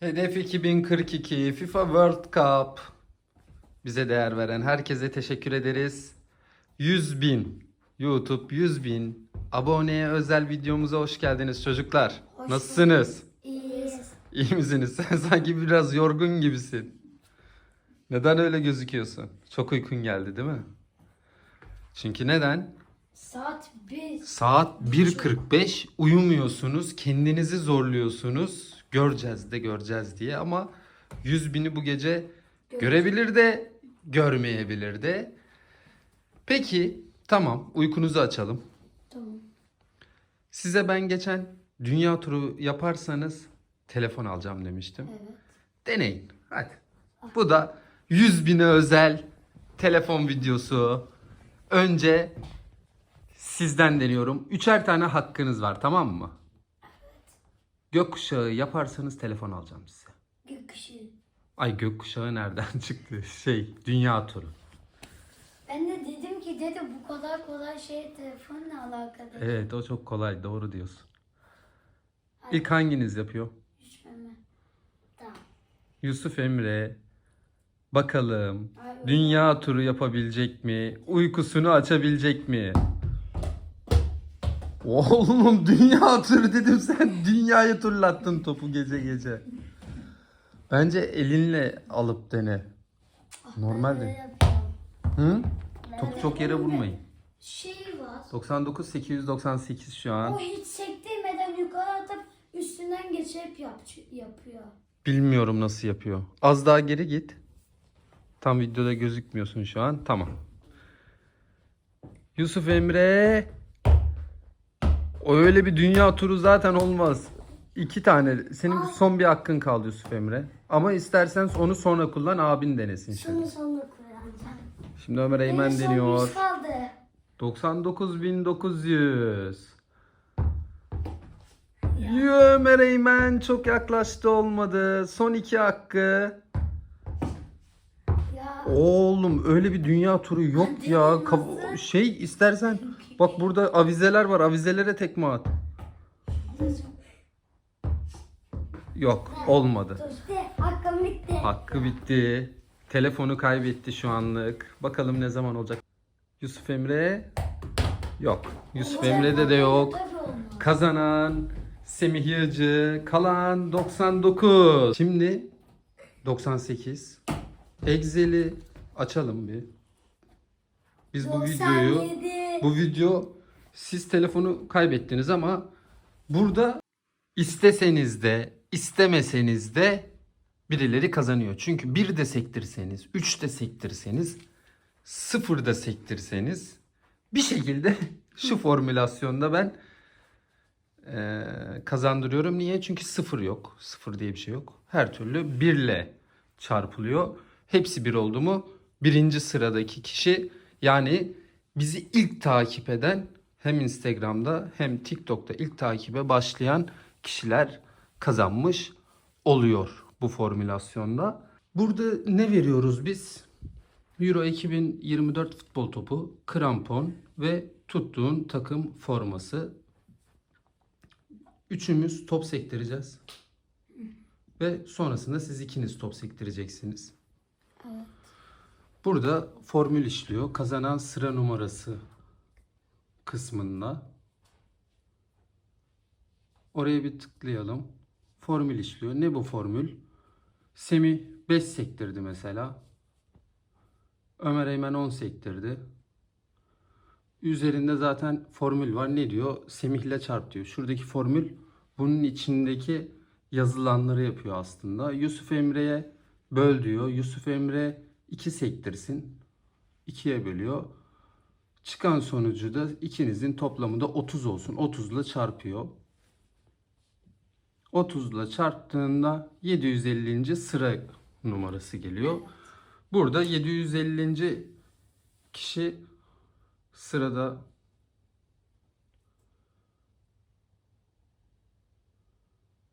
Hedef 2042 FIFA World Cup. Bize değer veren herkese teşekkür ederiz. 100 bin YouTube 100 bin aboneye özel videomuza hoş geldiniz çocuklar. Hoş Nasılsınız? İyiyiz. İyi misiniz? Sen sanki biraz yorgun gibisin. Neden öyle gözüküyorsun? Çok uykun geldi değil mi? Çünkü neden? Saat 1. Saat 1.45 uyumuyorsunuz, kendinizi zorluyorsunuz. Göreceğiz de göreceğiz diye ama 100 bini bu gece görebilir de görmeyebilir de. Peki tamam uykunuzu açalım. Tamam. Size ben geçen dünya turu yaparsanız telefon alacağım demiştim. Evet. Deneyin hadi. Bu da 100 bine özel telefon videosu. Önce sizden deniyorum. Üçer tane hakkınız var tamam mı? Gökkuşağı yaparsanız telefon alacağım size. Gökkuşağı. Ay gökkuşağı nereden çıktı? Şey dünya turu. Ben de dedim ki dede bu kadar kolay şey telefonla alakalı. Evet o çok kolay doğru diyorsun. İlk hanginiz yapıyor? Düşmeme. Tamam. Yusuf Emre. Bakalım Ay, dünya turu yapabilecek mi? Uykusunu açabilecek mi? Oğlum dünya turu dedim sen dünyayı turlattın topu gece gece. Bence elinle alıp dene. Normal Böyle de. yapıyorum. Hı? De çok yere vurmayın. Şey var. 99 898 şu an. O hiç sektirmeden yukarı atıp üstünden geçip yap, yapıyor. Bilmiyorum nasıl yapıyor. Az daha geri git. Tam videoda gözükmüyorsun şu an. Tamam. Yusuf Emre. O öyle bir dünya turu zaten olmaz. İki tane. Senin son bir hakkın kaldı Yusuf Emre. Ama istersen onu sonra kullan abin denesin şimdi. Şunu sonra kullanacağım. Şimdi Ömer Eymen Benim son deniyor. yüz kaldı. 99.900. Yo, Ömer Eymen çok yaklaştı olmadı. Son iki hakkı. Oğlum öyle bir dünya turu yok ya. Kaf- şey istersen bak burada avizeler var. Avizelere tekme at. Yok olmadı. işte hakkım bitti. Hakkı bitti. Telefonu kaybetti şu anlık. Bakalım ne zaman olacak. Yusuf Emre yok. Yusuf Emre'de de yok. Kazanan Semih Yığcı. Kalan 99. Şimdi 98. Excel'i açalım bir. Biz bu videoyu 97. bu video siz telefonu kaybettiniz ama burada isteseniz de istemeseniz de birileri kazanıyor. Çünkü bir de sektirseniz, üç de sektirseniz, sıfır da sektirseniz bir şekilde şu formülasyonda ben eee, kazandırıyorum. Niye? Çünkü sıfır yok. Sıfır diye bir şey yok. Her türlü birle çarpılıyor. Hepsi bir oldu mu birinci sıradaki kişi yani bizi ilk takip eden hem Instagram'da hem TikTok'ta ilk takibe başlayan kişiler kazanmış oluyor bu formülasyonda. Burada ne veriyoruz biz? Euro 2024 futbol topu, krampon ve tuttuğun takım forması. Üçümüz top sektireceğiz. Ve sonrasında siz ikiniz top sektireceksiniz. Burada formül işliyor. Kazanan sıra numarası kısmında. Oraya bir tıklayalım. Formül işliyor. Ne bu formül? Semih 5 sektirdi mesela. Ömer Eymen 10 sektirdi. Üzerinde zaten formül var. Ne diyor? Semih ile çarp diyor. Şuradaki formül bunun içindeki yazılanları yapıyor aslında. Yusuf Emre'ye böl diyor. Yusuf Emre 2 sektirsin. 2'ye bölüyor. Çıkan sonucu da ikinizin toplamı da 30 olsun. 30 ile çarpıyor. 30 ile çarptığında 750. sıra numarası geliyor. Burada 750. kişi sırada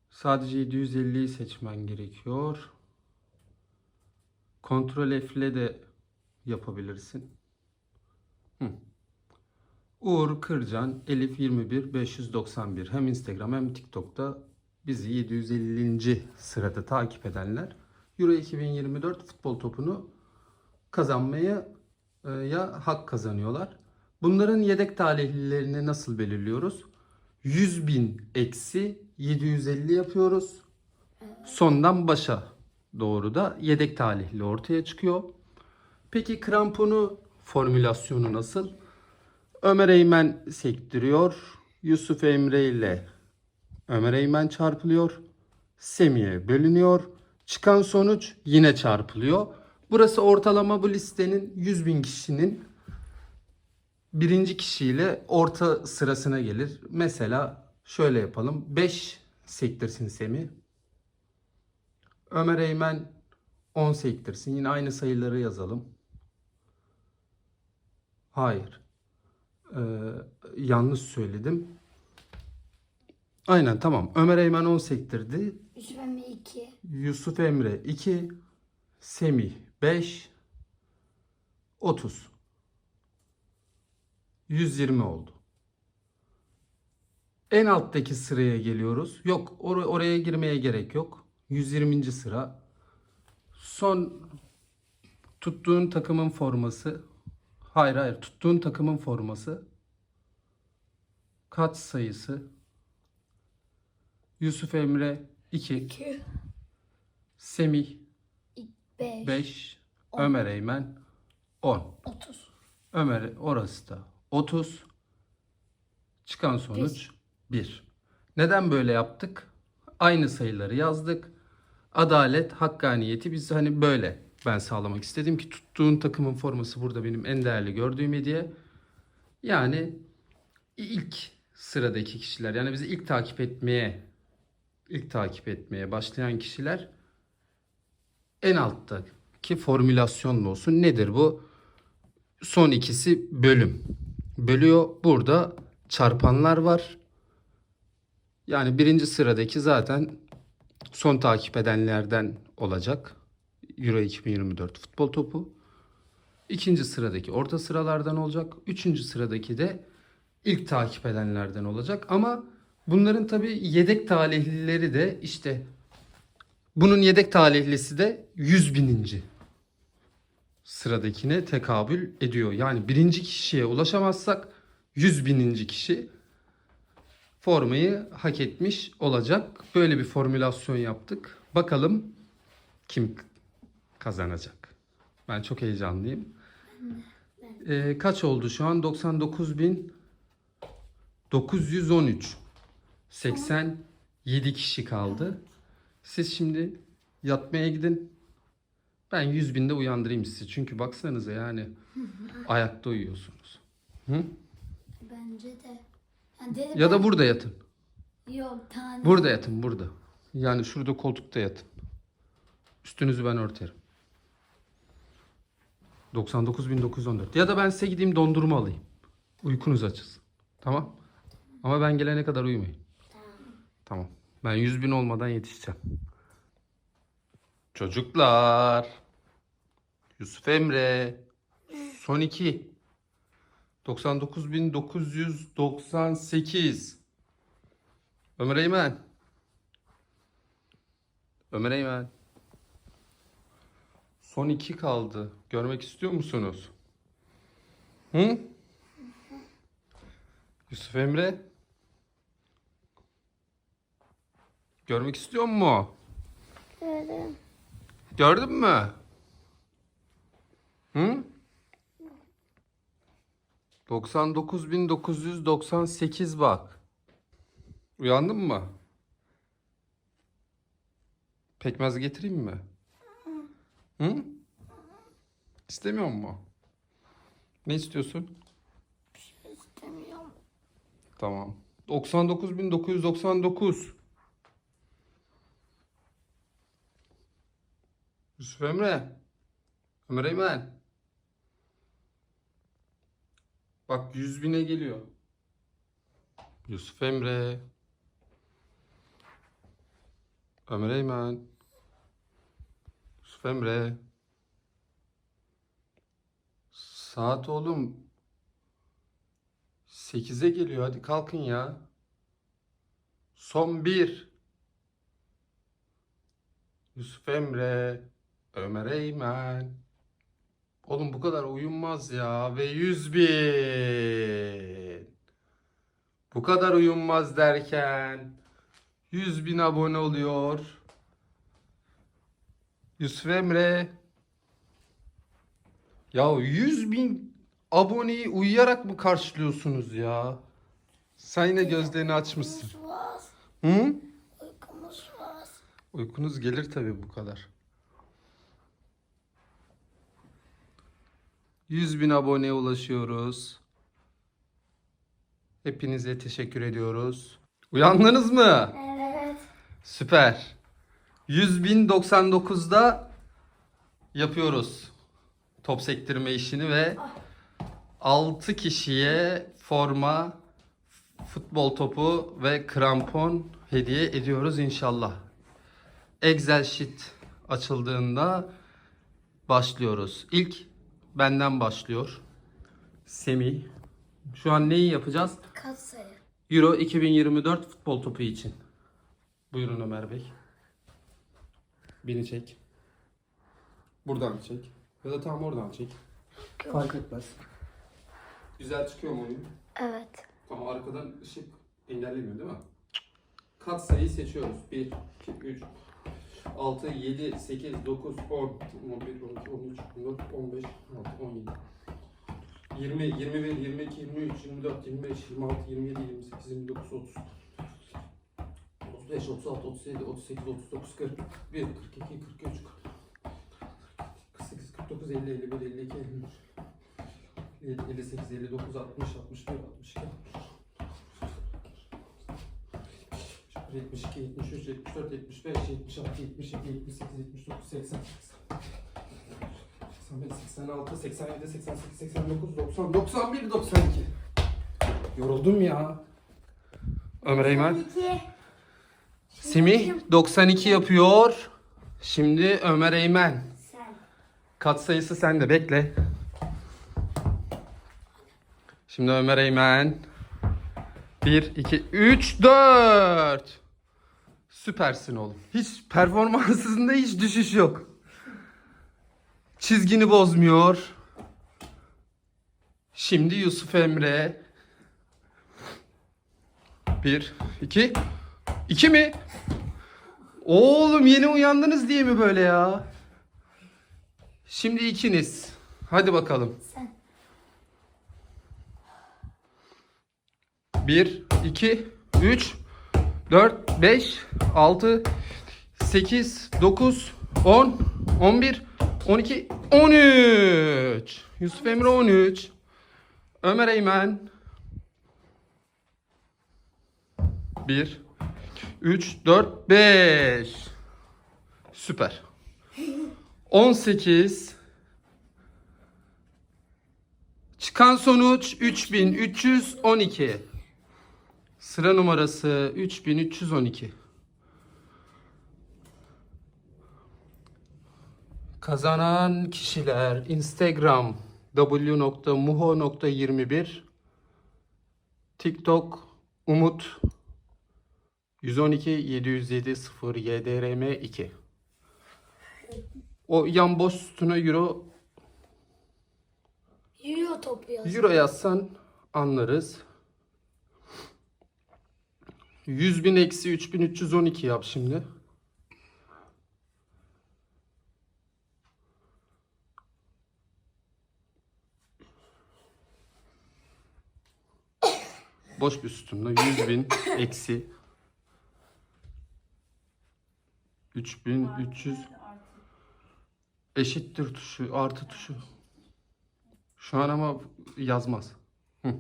sadece 750'yi seçmen gerekiyor. Kontrol F'le de yapabilirsin. Hı. Uğur Kırcan Elif 21 591 hem Instagram hem TikTok'ta bizi 750. sırada takip edenler Euro 2024 futbol topunu kazanmaya e, ya hak kazanıyorlar. Bunların yedek talihlilerini nasıl belirliyoruz? 100 bin eksi 750 yapıyoruz. Sondan başa doğru da yedek talihli ortaya çıkıyor. Peki kramponu formülasyonu nasıl? Ömer Eymen sektiriyor. Yusuf Emre ile Ömer Eymen çarpılıyor. Semih'e bölünüyor. Çıkan sonuç yine çarpılıyor. Burası ortalama bu listenin 100 bin kişinin birinci kişiyle orta sırasına gelir. Mesela şöyle yapalım. 5 sektirsin Semih. Ömer Eymen 10 sektirsin. Yine aynı sayıları yazalım. Hayır. Ee, yanlış söyledim. Aynen tamam. Ömer Eymen 10 sektirdi. Yusuf Emre 2. Yusuf Emre 2. Semih 5. 30. 120 oldu. En alttaki sıraya geliyoruz. Yok or- oraya girmeye gerek yok. 120. sıra. Son tuttuğun takımın forması. Hayır hayır tuttuğun takımın forması. Kat sayısı. Yusuf Emre 2. 2. Semih 5. 5. Ömer Eymen 10. 30. Ömer orası da 30. Çıkan sonuç 1. Neden böyle yaptık? Aynı sayıları yazdık. Adalet, hakkaniyeti biz hani böyle ben sağlamak istedim ki tuttuğun takımın forması burada benim en değerli gördüğüm hediye. Yani ilk sıradaki kişiler yani bizi ilk takip etmeye ilk takip etmeye başlayan kişiler en alttaki formülasyonla olsun. Nedir bu? Son ikisi bölüm. Bölüyor. Burada çarpanlar var. Yani birinci sıradaki zaten son takip edenlerden olacak. Euro 2024 futbol topu. İkinci sıradaki orta sıralardan olacak. Üçüncü sıradaki de ilk takip edenlerden olacak. Ama bunların tabi yedek talihlileri de işte bunun yedek talihlisi de 100 bininci sıradakine tekabül ediyor. Yani birinci kişiye ulaşamazsak 100 bininci kişi formayı hak etmiş olacak. Böyle bir formülasyon yaptık. Bakalım kim kazanacak. Ben çok heyecanlıyım. Ee, kaç oldu şu an? 99.913. 87 kişi kaldı. Siz şimdi yatmaya gidin. Ben 100 binde uyandırayım sizi. Çünkü baksanıza yani ayakta uyuyorsunuz. Hı? Bence de. Yani Ya da burada yatın. Yok tane. Burada yatın burada. Yani şurada koltukta yatın. Üstünüzü ben örterim. 99.914. Ya da ben size gideyim dondurma alayım. Uykunuz açılsın. Tamam. Ama ben gelene kadar uyumayın. Tamam. Ben 100 bin olmadan yetişeceğim. Çocuklar. Yusuf Emre. Son 2. 99.998. Ömer Eymen. Ömer Eymen. Son iki kaldı. Görmek istiyor musunuz? Hı? Yusuf Emre. Görmek istiyor mu? Evet. Gördün mü? Hı? 99.998 bak. Uyandın mı? Pekmez getireyim mi? Hı? İstemiyor mu? Ne istiyorsun? İstemiyorum. Tamam. 99.999. Yusuf Emre. Ömer Eymen. Bak 100 bine geliyor. Yusuf Emre. Ömer Eymen. Yusuf Emre. Saat oğlum 8'e geliyor. Hadi kalkın ya. Son bir. Yusuf Emre, Ömer Eymen. Oğlum bu kadar uyunmaz ya. Ve 100 bin. Bu kadar uyunmaz derken 100 bin abone oluyor. Yusuf Emre. Ya 100 bin aboneyi uyuyarak mı karşılıyorsunuz ya? Sen yine gözlerini açmışsın. Hı? Uykumuz var. Uykunuz gelir tabii bu kadar. 100 bin aboneye ulaşıyoruz. Hepinize teşekkür ediyoruz. Uyandınız mı? Evet. Süper. 100 bin 99'da yapıyoruz. Top sektirme işini ve 6 kişiye forma, futbol topu ve krampon hediye ediyoruz inşallah. Excel sheet açıldığında başlıyoruz. İlk benden başlıyor. Semih. Şu an neyi yapacağız? Kaç sayı? Euro 2024 futbol topu için. Buyurun Ömer Bey. Beni çek. Buradan çek. Ya da tam oradan çek. Fark etmez. Güzel çıkıyor mu oyun? Evet. Ama arkadan ışık engellemiyor değil mi? Kat sayıyı seçiyoruz. 1, 2, 3, 6, 7, 8, 9, 10, 11, 12, 13, 14, 15, 16, 17. 20, 21, 22, 23, 24, 25, 26, 27, 28, 29, 30. 35, 36, 37, 38, 39, 40, 41, 42, 43, 48, 49, 50, 51, 52, 53. 58, 59, 60, 61, 62, 72, 73, 74, 75, 76, 77, 78, 79, 80, 85, 86, 87, 88, 89, 90, 91, 92. Yoruldum ya. Ömer Eymen. İki. Semih 92 yapıyor. Şimdi Ömer Eymen. Sen. Kat sayısı sende bekle. Şimdi Ömer Eymen. 1, 2, 3, 4. Süpersin oğlum. Hiç performansında hiç düşüş yok. Çizgini bozmuyor. Şimdi Yusuf Emre. 1, 2, 2 mi? Oğlum yeni uyandınız diye mi böyle ya? Şimdi ikiniz. Hadi bakalım. Sen. 1, 2, 3, 4, 5, 6, 8, 9, 10, 11, 12, 13. Yusuf Emre 13. Ömer Eymen. 1, 3, 4, 5. Süper. 18. Çıkan sonuç 3312. Sıra numarası 3312. Kazanan kişiler Instagram w.muho.21 TikTok Umut 112 707 0 YDRM 2 O yan boş sütuna euro Euro topu yaz. Euro yazsan anlarız. 100 bin eksi 3312 yap şimdi. Boş bir sütunla 100 bin eksi 3300 eşittir tuşu artı tuşu. Şu an ama yazmaz. Hı.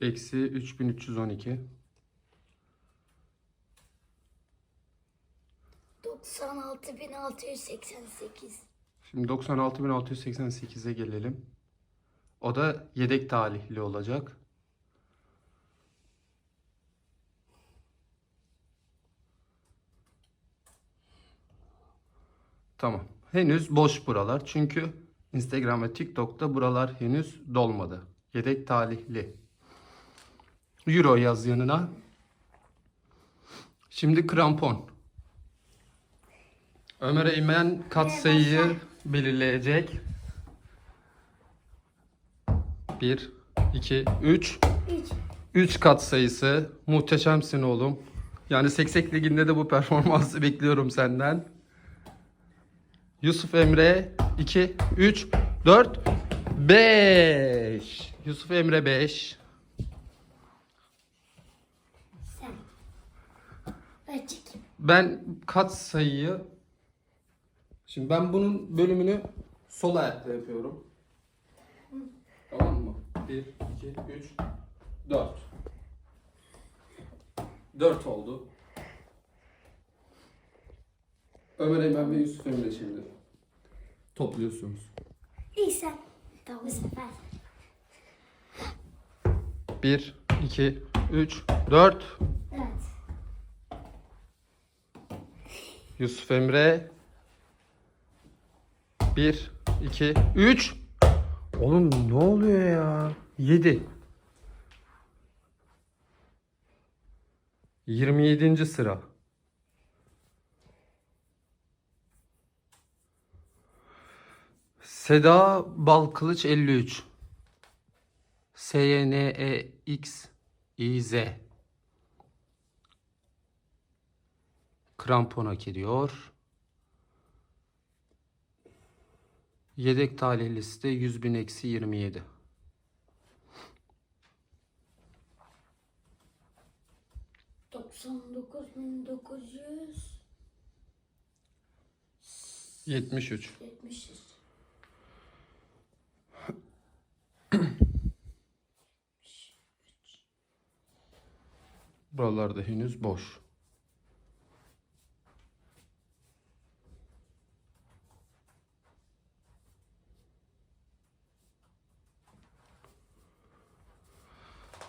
Eksi 3312. 96.688. Şimdi 96.688'e gelelim. O da yedek talihli olacak. Tamam. Henüz boş buralar. Çünkü Instagram ve TikTok'ta buralar henüz dolmadı. Yedek talihli. Euro yaz yanına. Şimdi krampon. Ömer Eymen katsayıyı belirleyecek. 1, 2, 3. 3. 3 kat sayısı. Muhteşemsin oğlum. Yani Seksek Ligi'nde de bu performansı bekliyorum senden. Yusuf Emre 2, 3, 4, 5. Yusuf Emre 5. Açık. Ben kat sayıyı Şimdi ben bunun bölümünü sol ayakta yapıyorum. Tamam mı? 1, 2, 3, 4. 4 oldu. Ömer Eymen ve Yusuf Emre şimdi. Topluyorsunuz. Sen. Tamam bu sefer. 1, 2, 3, 4. Evet. Yusuf Emre. 1, 2, 3. Oğlum ne oluyor ya? 7. 27. sıra. Seda Balkılıç 53. S Y N E X I Z. Krampon hak ediyor. Yedek talihlisi de 100 bin eksi 27. Doksan dokuz bin dokuz yüz 73. yetmiş. Buralarda henüz boş.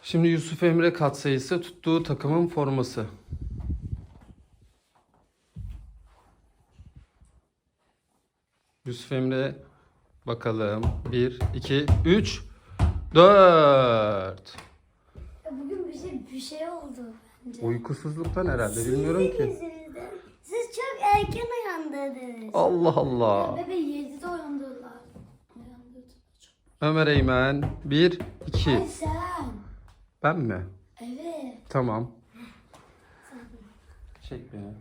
Şimdi Yusuf Emre katsayısı tuttuğu takımın forması. Yusuf Emre bakalım. 1, 2, 3, 4. Ya bugün bize bir şey oldu bence. Uykusuzluktan herhalde bilmiyorum ki. yüzünüzden. Siz çok erken uyandırdınız. Allah Allah. Bebe 7'de uyandırdılar. Uyandırdılar. Ömer Eymen 1 2 Ay sen. Ben mi? Evet. Tamam. Çek beni.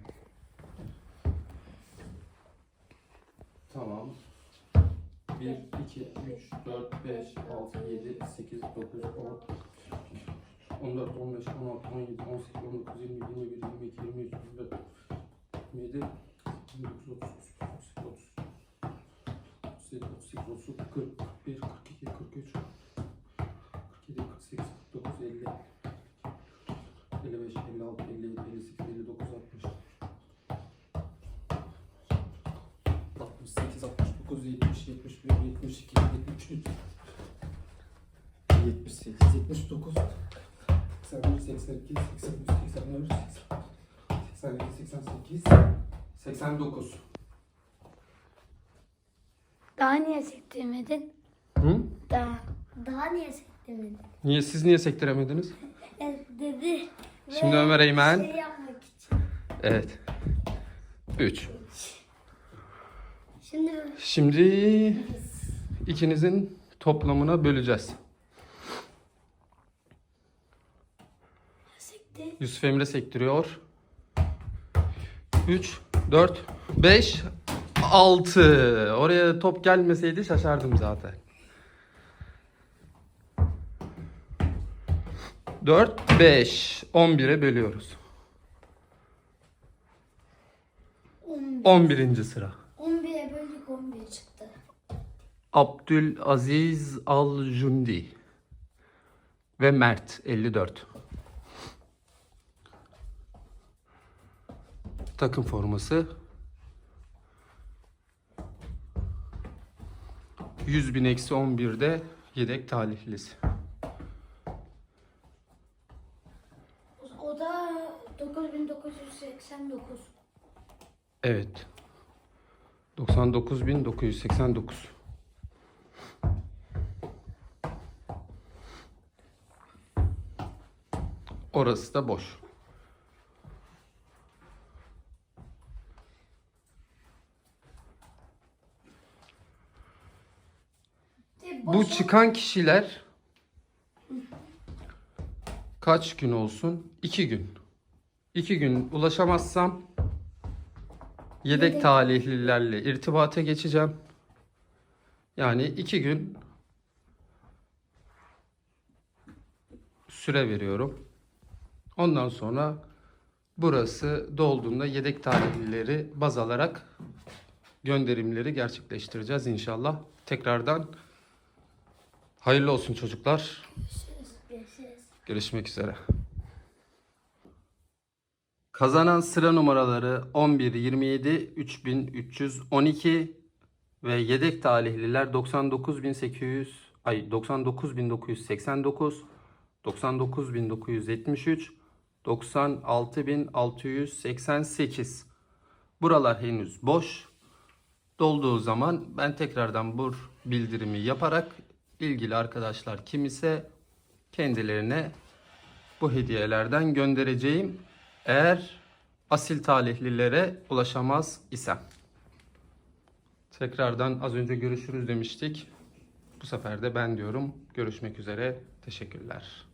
Tamam. 1 2 3 4 5 6 7 8 9 10 14 15 16 17 18 19 20 21 22 23 24 27 29 30 31 32 33 34 40 41 42 43 47 48 49 50 55 56 57 58 59 60 68 69 70 71 72 73 78 79 81 82 83 84 87 88 89 Daha niye sektirmedin? Hı? Daha. Daha niye sektirmedin? Niye siz niye sektiremediniz? Evet dedi. Şimdi Ve Ömer Eymen. Şey yapmak için. Evet. 3. Şimdi Şimdi ikinizin toplamına böleceğiz. sektir. Yusuf Emre sektiriyor. 3, 4, 5, 6. Oraya top gelmeseydi şaşardım zaten. 4, 5. 11'e bölüyoruz. 11. 11. sıra. 11'e böldük 11 çıktı. Abdülaziz Al-Jundi ve Mert 54. Takım forması 100 bin eksi 11'de yedek talihlisi. Evet. 99.989. Orası da boş. E, Bu çıkan kişiler kaç gün olsun? İki gün. İki gün ulaşamazsam yedek Yedek. talihlilerle irtibata geçeceğim. Yani iki gün süre veriyorum. Ondan sonra burası dolduğunda yedek talihlileri baz alarak gönderimleri gerçekleştireceğiz inşallah. Tekrardan hayırlı olsun çocuklar. Görüşmek üzere. Kazanan sıra numaraları 11, 27, 3312 ve yedek talihliler 99800 ay 99989, 99973, 96688. Buralar henüz boş. Dolduğu zaman ben tekrardan bu bildirimi yaparak ilgili arkadaşlar kim ise kendilerine bu hediyelerden göndereceğim. Eğer asil talihlilere ulaşamaz isem. Tekrardan az önce görüşürüz demiştik. Bu sefer de ben diyorum görüşmek üzere. Teşekkürler.